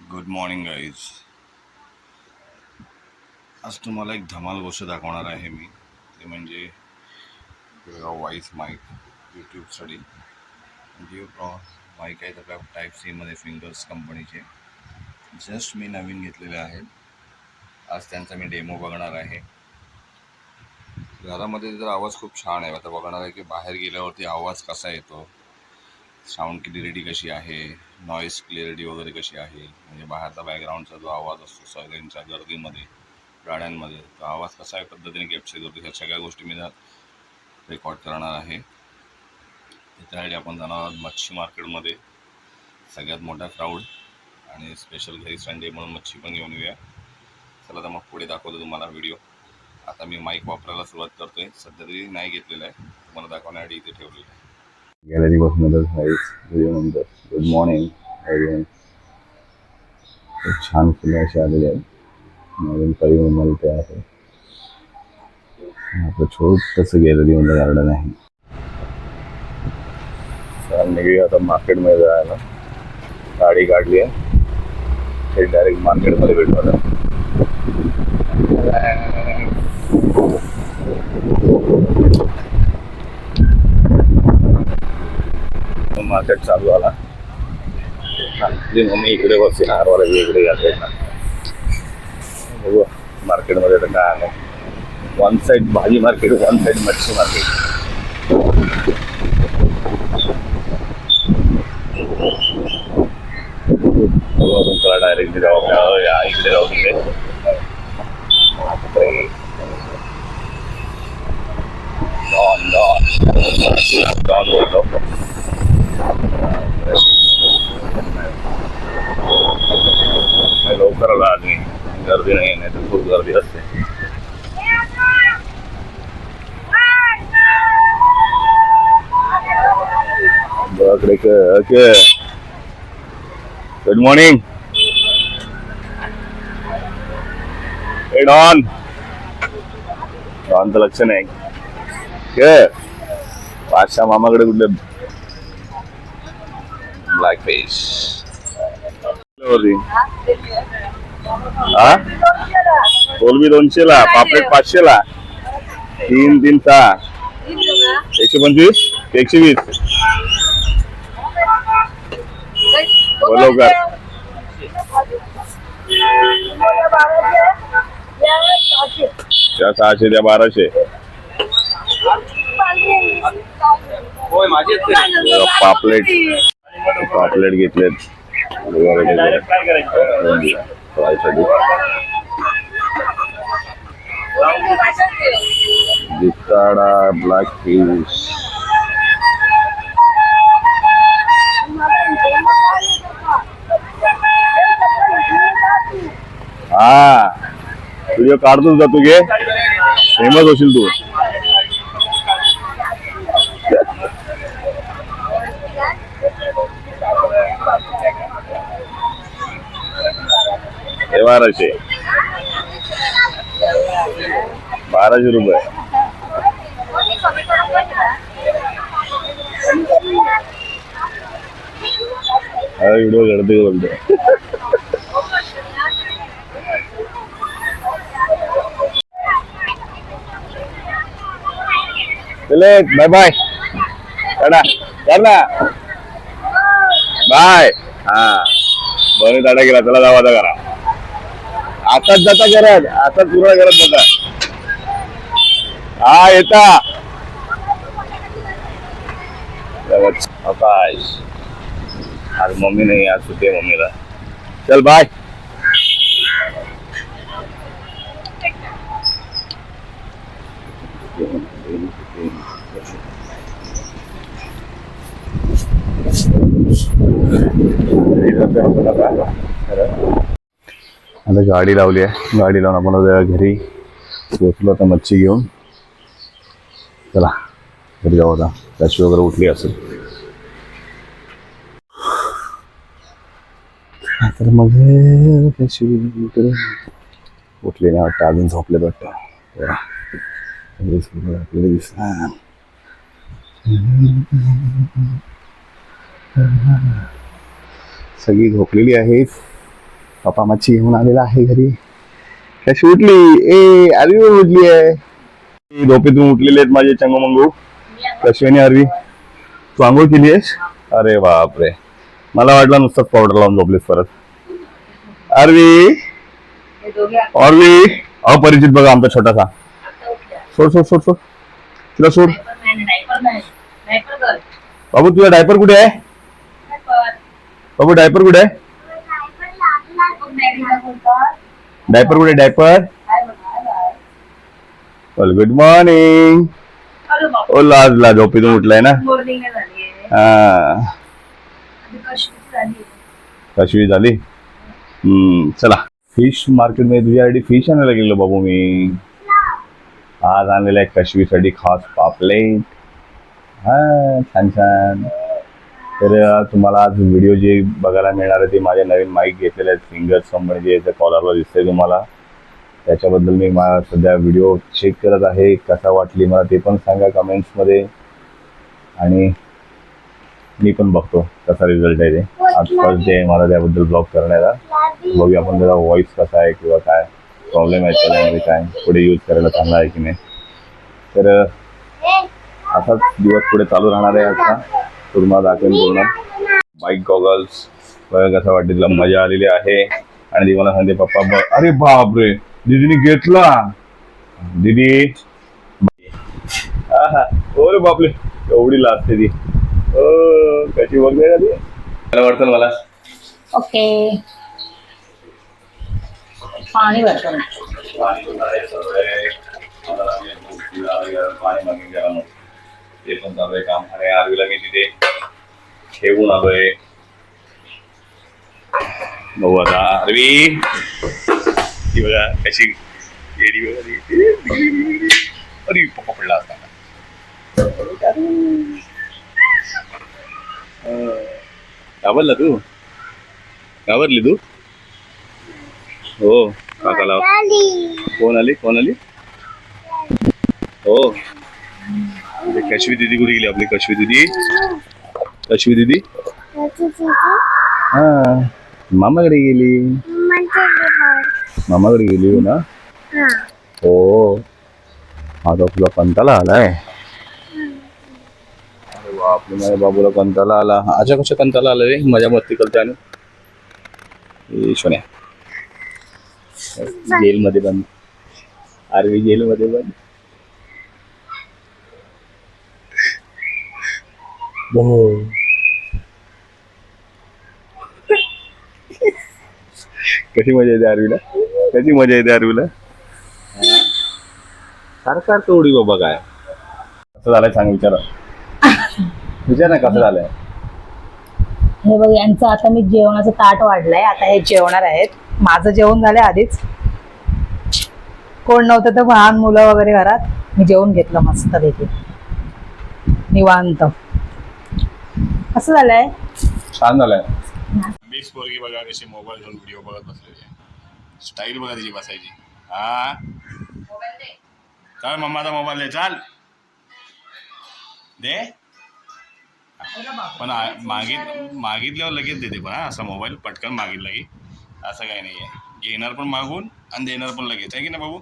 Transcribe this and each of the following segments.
Good morning guys आज तुम्हाला एक धमाल गोष्ट दाखवणार आहे मी. ते म्हणजे वॉईस माईक यूट्यूबसाठी जिओ प्रॉ माईक आहेत आपल्या टाईप सीमध्ये फिंगर्स कंपनीचे जस्ट मी नवीन घेतलेले आहेत. आज त्यांचा मी डेमो बघणार आहे. घरामध्ये जर आवाज खूप छान आहे. आता बघणार आहे की बाहेर गेल्यावरती आवाज कसा येतो. साऊंड क्लिअरिटी कशी आहे? नॉईस क्लिअरिटी वगैरे कशी आहे? म्हणजे बाहेरचा बॅकग्राऊंडचा जो आवाज असतो सगळ्यांच्या गर्दीमध्ये गाड्यांमध्ये तो आवाज कसा आहे पद्धतीने कॅप्चर करतो? ह्या सगळ्या गोष्टी मी रेकॉर्ड करणार आहे. त्यासाठी आपण जाणार आहोत मच्छी मार्केटमध्ये. सगळ्यात मोठा क्राऊड आणि स्पेशल घरी संडे म्हणून मच्छी पण घेऊन येऊया. चला तर मग पुढे दाखवतो तुम्हाला व्हिडिओ आता मी माईक वापरायला सुरुवात करतो आहे सध्या तरी नाही घेतलेला आहे. तुम्हाला दाखवण्यासाठी इथे ठेवलेलं आहे. गॅलरी बसमध्ये व्हिडिओ गुड मॉर्निंग छान फुलं अशी आलेली आहेत नवीन परिमल ते आहे आपलं छोटंसं गॅलरीमध्ये गार्डन आहे निघूया आता मार्केटमध्ये जायला गाडी काढली आहे ते डायरेक्ट मार्केटमध्ये भेटू आता मार्केट चालू झाला मम्मी इकडे बसते हारवाला इकडे जाते बघू मार्केटमध्ये तर काय आलं वन साईड भाजी मार्केट वन साईड मच्छी मार्केट डायरेक्ट जाऊ या इकडे जाऊ तिकडे डॉन डॉन डॉन बोलतो. नाही, लवकर आला आदमी गर्दी नाही नाही तर खूप गर्दी असते बापरे ओके गुड मॉर्निंग ए डॉन डॉन तर लक्ष नाही के पाचशा मामाकडे कुठले ब्लॅक फिश हा? कोलबी दोनशेला पापलेट पाचशेला तीन तीन सहा. एकशे पंचवीस? एकशे वीस. बरोबर. त्या सहाशे त्या बाराशे. पापलेट. पापलेट घेतलेत. फ्रायसाठी जिताडा ब्लॅक फिश हा व्हिडिओ काढतोच जा तू घे फेमस होशील तू हे बाराशे. बाराशे रुपये. हा व्हिडिओ घडते बोलतो. चले बाय बाय टाटा. ना बाय हा. बरे टाटा गेला चला जावा करा आताच जाता करत आताच पूर्ण करत जाता. हा येता. आज मम्मी नाही आज आहे मम्मीला. चल बाय आता गाडी लावली आहे. गाडी लावून आपण आता घरी पोचलो आता मच्छी घेऊन. चला घरी जाऊ आता. त्याची वगैरे उठली असेल. तर मग त्याची उठली? नाही वाटतं अजून झोपले वाटतं. आपल्याला दिसणार. सगळी झोपलेली आहेत. पप्पा मच्छी घेऊन आलेला आहे घरी. कशी उठली ए अरवी उठली आहे. झोपेतून उठलेले आहेत माझे चंगमंगू कश्मीनी अरवी तू आंघोळ केली आहेस? अरे बापरे. मला वाटलं नुसतंच पावडर लावून झोपलीस परत. अरवी अरवी अपरिचित बघा आमचा छोटासा. सोड सोड सोड सोड. तिला सोड. बाबू तुझा डायपर कुठे आहे? बाबू डायपर कुठे आहे? डायपर कुठे? डायपर गुड मॉर्निंग ओ लाजला झोपेतून उठलाय ना? हा. कशी झाली? हम्म चला. फिश मार्केटमध्ये तुझ्यासाठी फिश आणायला गेलो बाबू मी. आज आणलेला आहे कशवीसाठी खास पापलेट. हा छान छान. तर तुम्हाला आज व्हिडिओ जे बघायला मिळणार आहे ते माझे नवीन माईक घेतलेले आहेत फिंगर्स म्हणजे कंपनी जे याचं कॉलरवर दिसतंय तुम्हाला. त्याच्याबद्दल मी मा सध्या व्हिडिओ चेक करत आहे कसा वाटली मला ते पण सांगा कमेंट्समध्ये आणि मी पण बघतो कसा रिझल्ट आहे ते. आज फर्स्ट डे आहे मला त्याबद्दल ब्लॉग करण्याचा बघूया आपण त्याचा व्हॉइस कसा आहे किंवा काय प्रॉब्लेम आहे त्याच्यामध्ये काय पुढे यूज करायला चांगला आहे की नाही. तर असाच दिवस पुढे चालू राहणार आहे आता पूर्ण दाखवेन पूर्ण. बाईक गॉगल्स बघा कसं वाटते तिला मजा आलेली आहे. आणि ती मला सांगते पप्पा अरे बापरे दीदीने घेतला. दीदी. आहा, ओ रे बापले एवढी लाजते ती. कशी बघते का ती मला वाटतं मला? ओके. पाणी भरतो. पाणी ते पण चालू आहे काम. आणि आरवीला मी तिथे ठेवून आलोय. बघू आता. आरवी! ती बघा कशी बघा ती. अरे पप्पा पडला असता. घाबरला तू? घाबरली तू? हो काकाला कोण आली? कोण आली? हो. म्हणजे कशवी दिदी कुठे गेली आपली? कशवी दिदी? कशवी दिदी? हा. मामाकडे गेली. मामाकडे गेली हो ना? हो. आता तुला कंटाला आलाय. अरे बापरे माझ्या बाबूला कंटाला आला. अच्छा कशा कंटाला आला रे? मजा मस्ती करते आणि ए, सोन्या. जेलमध्ये बंद. आर्मी जेलमध्ये बंद. हो. कशी मजा येते आर्वीला? कशी मजा येते आर्वीला? सारखं सारखं उडी बाबा काय? कसं झालंय सांग विचारा. विचार ना कसं झालंय. हे बघ यांचं आता मी जेवणाचं ताट वाढलंय. आता हे जेवणार आहेत. माझं जेवण झालंय आधीच. कोण नव्हतं तर लहान मुलं वगैरे घरात. मी जेवण घेतलं मस्त पैकी निवांत. कसं झालंय? छान झालंय. मिक्स पोरगी बघा कशी मोबाईल घेऊन व्हिडिओ बघत बसलेली आहे. स्टाईल बघा तिची बसायची. हा? काय मम्माचा मोबाईल दे. चाल. दे. पण मागित मागितल्यावर लगेच देते पण हा असा मोबाईल पटकन मागितला की असं काही नाही आहे घेणार पण मागून आणि देणार पण लगेच. आहे की ना बाबू?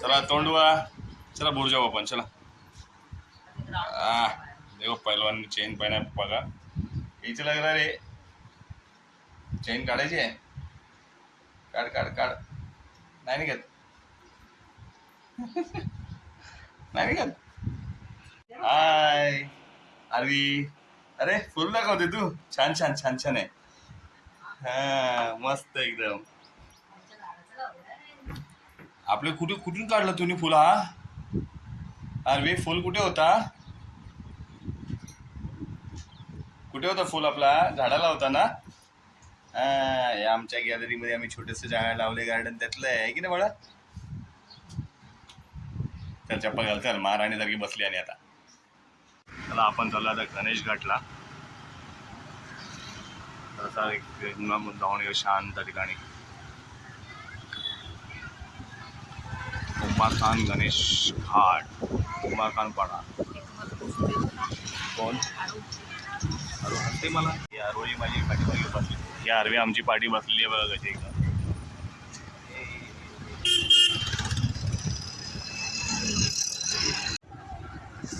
चला तोंडवा चला बोर जाऊ आपण. चला. आ देखो पहलवान चेन पहना है बघा इथे लग रहा रे चेन काढायची आहे काढ काढ काढ नाही निघत नाही निघत हाय अरवी अरे फुल दाखवते तू? छान छान छान छान आहे हा मस्त एकदम। आपले कुठे कुठून काढलं तुम्ही फुल हा? आरवी फुल कुठे होता? कुठे होता फुल आपला? झाडाला होता ना? या आमच्या गॅलरीमध्ये आम्ही छोटेसे झाड लावले गार्डन त्यातलं आहे की नाही बाळा? चल चप्पल घाल चल महाराणी सारखी बसली आणि आता. चला आपण चाललो आता गणेश घाटला. तसा एक जाऊन येऊ शांत ठिकाणी. उमाखान गणेश घाट उमाखान पाडा. कोण? अरे हसते मला ही आरोळी माझी पाठीमागे बसली. ही आरवी आमची पाठी बसलेली आहे बघा कशी एकदम.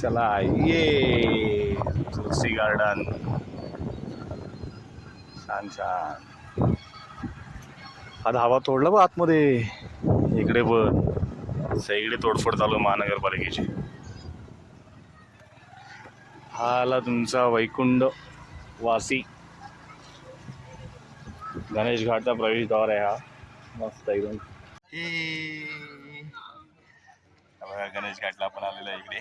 चला ये. तुलसी गार्डन छान छान. हा धावा तोडला बा आतमध्ये. इकडे पण सगळे तोडफोड चालू महानगरपालिकेची. हा आला तुमचा वैकुंठ. वासी। गणेश घाटचा प्रवेशद्वार आहे हा मस्त एकदम। बघा गणेश घाटला आपण आलेला आहे इकडे.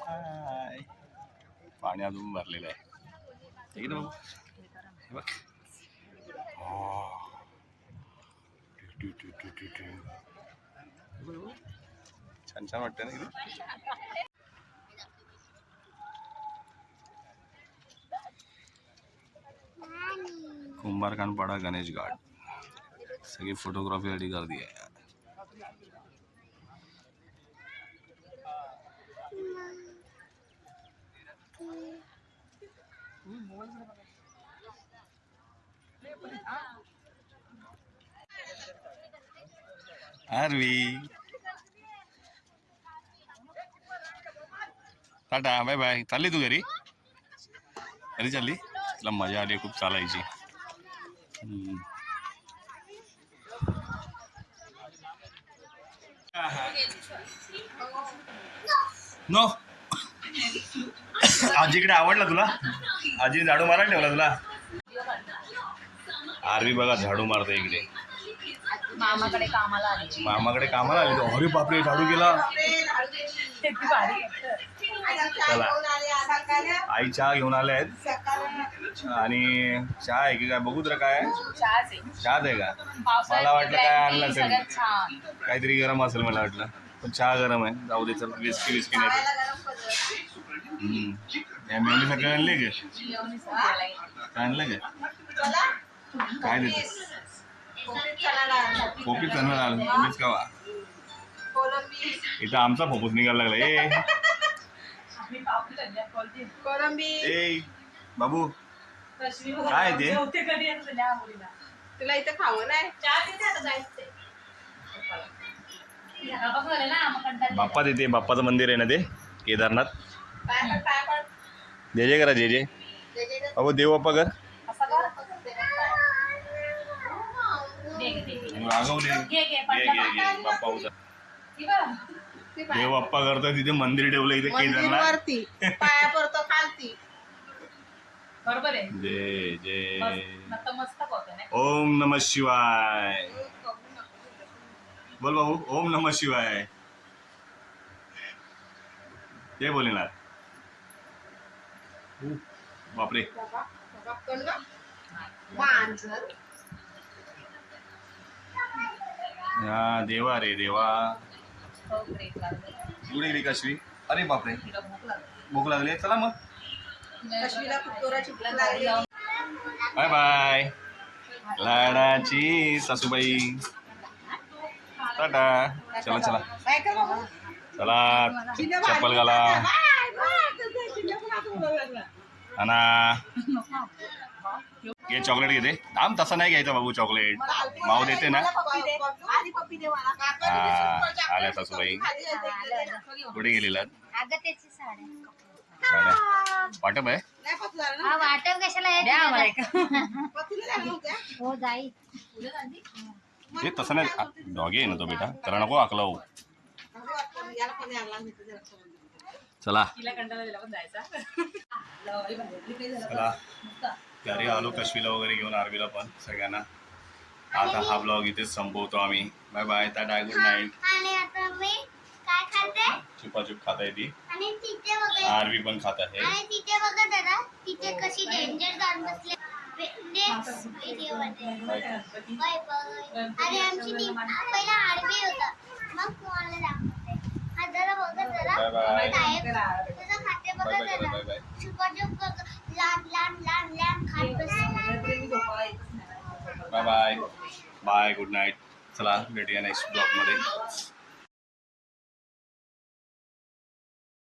हाय. पाणी अजून भरलेलं आहे. ठीक आहे बघ. हो. छान छान वाटतं ना इकडे? कुंभारखानपाडा गणेश घाट। सगळी फोटोग्राफीसाठी गर्दी आहे आरवी। Tata bye bye. चालली तू घरी? घरी चालली? तुला मजा आली खूप चालायची. नो. आजीकडे आवडला तुला? आजी झाडू मारायला ठेवला तुला? आरवी बघा झाडू मारतो इकडे. मामाकडे कामाला आली. मामाकडे कामाला आली तो. अरे बापरे झाडू गेला. चला. आई चहा घेऊन आल्या आहेत. आणि चहा आहे की काय? बघू तर काय? चहाच आहे. का? मला वाटलं काय आणलं असेल. काहीतरी गरम असेल मला वाटलं. पण चहा गरम आहे. जाऊ दे चल विस्की विस्की नाही या मेवणी सगळं आणले गे काय आणलं गे? काय? देते? फोपीत करणार आलं तुम्हीच का वा इथं आमचा फोपूस निघायला लागला. ए. कोलंबी. ए बाबू. काय ते? तुला इथं खावं नाही? बाप्पा तिथे बाप्पाचं मंदिर आहे ना ते केदारनाथ. पण पण. जे जे करा जे जे. जे जे जे अहो देव बाप्पा कर. रागवले घे घे बाप्पा देव बाप्पा करतो तिथे मंदिर ठेवलं इथे केदारनाथ. वरती पाया पडतो खालती. बरोबर आहे. जय जय. होतं ना ओम नम शिवाय. बोल बाबू ओम नम शिवाय. जय भोलेनाथ. बापरे. हा देवा रे देवा. गुडी रे कशवी अरे बापरे. भूक लागली. चला मग. Bye bye. लाडाची सासूबाई. टाटा. चला चला? चला चप्पल घाला. आणा घे चॉकलेट घेते थांब तसा नाही घ्यायचा बाबू चॉकलेट माऊ देते ना. हा, आल्या. सासूबाई. ना. कुठे गेलेला? साड्या वाटप आहे हा? वाटप कशाला आहे द्या आम्हाला एक. पतलं झालं नव्हत्या? हो जाई हे तसं नाही डॉगी आहे ना तो बेटा त्याला नको आकला हो. चला तिला कंटाळा दिला पण जायचा लवरी भाजी. काही झालं चला. घरी आलो कश्मीला वगैरे घेऊन आरवीला पण सगळ्यांना आता हा ब्लॉग इथेच संपवतो आम्ही bye bye tata good night आणि आता मी काय खाते? चुपाचूप खाता येते आणि तिथे बघा. आरवी पण खात आहे. आणि तिथे बघा जरा तिथे कशी डेंजर जाऊन बसले. Next bye. बाय बाय आणि आमची टीम पहिला आरबी होता. मग तुम्हाला दाखवते. हा जरा बघा जरा. Bye bye. टाईप तुझं खाते बाय बघा बाय जरा बाय बाय सुपर बघा. लहान लहान लहान लहान खात बसले. Bye bye. Bye good night चला भेटूया नेक्स्ट ब्लॉगमध्ये